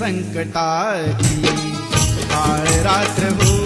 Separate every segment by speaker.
Speaker 1: संकटाची काळ रात्र हो।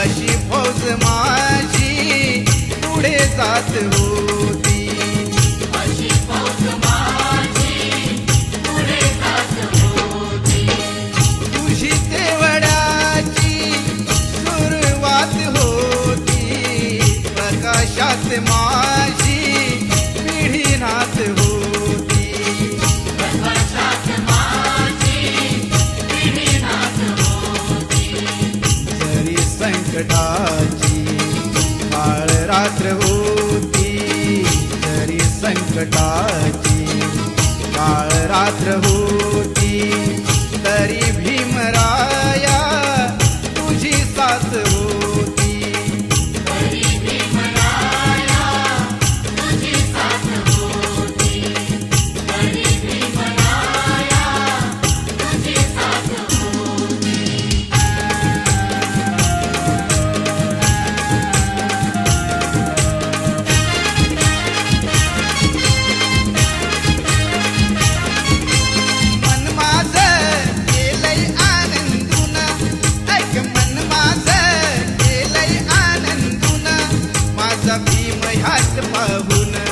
Speaker 1: अशी फौज माझी पुढे जात हो. दुःखाची काळ रात्र होती तरी संकटाची. काळ रात्र होती पाहुन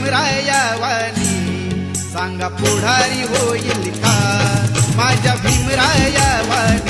Speaker 1: माझ्या भीमराया वाणी. सांगा पुढारी होईल का? माझ्या भीमराया वाणी.